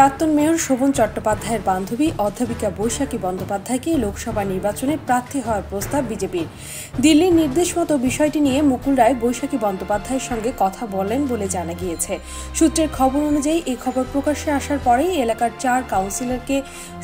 প্রাক্তন মেয়র শোভন চট্টোপাধ্যায়ের বান্ধবী অধ্যাপিকা বৈশাখী বন্দ্যোপাধ্যায়কে লোকসভা নির্বাচনে প্রার্থী হওয়ার প্রস্তাব বিজেপির। দিল্লির নির্দেশ মতো বিষয়টি নিয়ে মুকুল রায় বৈশাখী বন্দ্যোপাধ্যায়ের সঙ্গে কথা বলেন বলে জানা গিয়েছে। সূত্রের খবর অনুযায়ী এই খবর প্রকাশ্যে আসার পরেই এলাকার চার কাউন্সিলরকে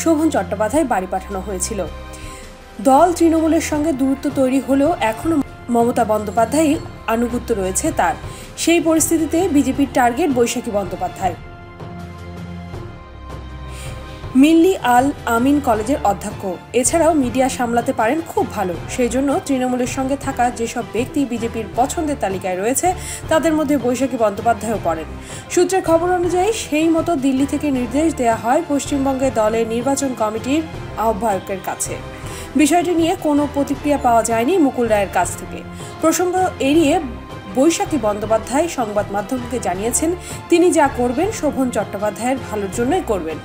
শোভন চট্টোপাধ্যায় বাড়ি পাঠানো হয়েছিল। দল তৃণমূলের সঙ্গে দূরত্ব তৈরি হলেও এখনও মমতা বন্দ্যোপাধ্যায় আনুগত্য রয়েছে তার। সেই পরিস্থিতিতে বিজেপির টার্গেট বৈশাখী বন্দ্যোপাধ্যায়। মিল্লি আল আমিন কলেজের অধ্যক্ষ। এছাড়াও মিডিয়া সামলাতে পারেন খুব ভালো। সেই জন্য তৃণমূলের সঙ্গে থাকা যেসব ব্যক্তি বিজেপির পছন্দের তালিকায় রয়েছে, তাদের মধ্যে বৈশাখী বন্দ্যোপাধ্যায়ও পড়েন। সূত্রের খবর অনুযায়ী, সেই মতো দিল্লি থেকে নির্দেশ দেওয়া হয় পশ্চিমবঙ্গে দলের নির্বাচন কমিটির আহ্বায়কের কাছে। বিষয়টি নিয়ে কোনো প্রতিক্রিয়া পাওয়া যায়নি মুকুল রায়ের কাছ থেকে। প্রসঙ্গ এড়িয়ে বৈশাখী বন্দ্যোপাধ্যায় সংবাদ মাধ্যমকে জানিয়েছেন, তিনি যা করবেন শোভন চট্টোপাধ্যায়ের ভালোর জন্যই করবেন।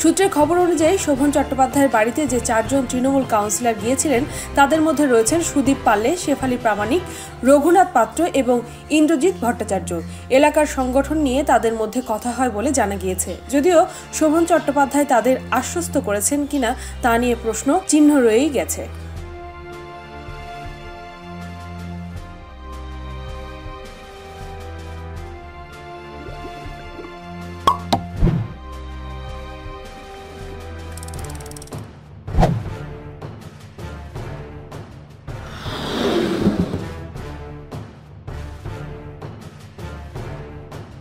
সূত্রের খবর অনুযায়ী শোভন চট্টোপাধ্যায়ের বাড়িতে যে চারজন তৃণমূল কাউন্সিলর গিয়েছিলেন, তাদের মধ্যে রয়েছেন সুদীপ পাল্লে শেফালি প্রামাণিক, রঘুনাথ পাত্র এবং ইন্দ্রজিৎ ভট্টাচার্য। এলাকার সংগঠন নিয়ে তাদের মধ্যে কথা হয় বলে জানা গিয়েছে। যদিও শোভন চট্টোপাধ্যায় তাদের আশ্বস্ত করেছেন কিনা তা নিয়ে প্রশ্ন চিহ্ন রয়েই গেছে।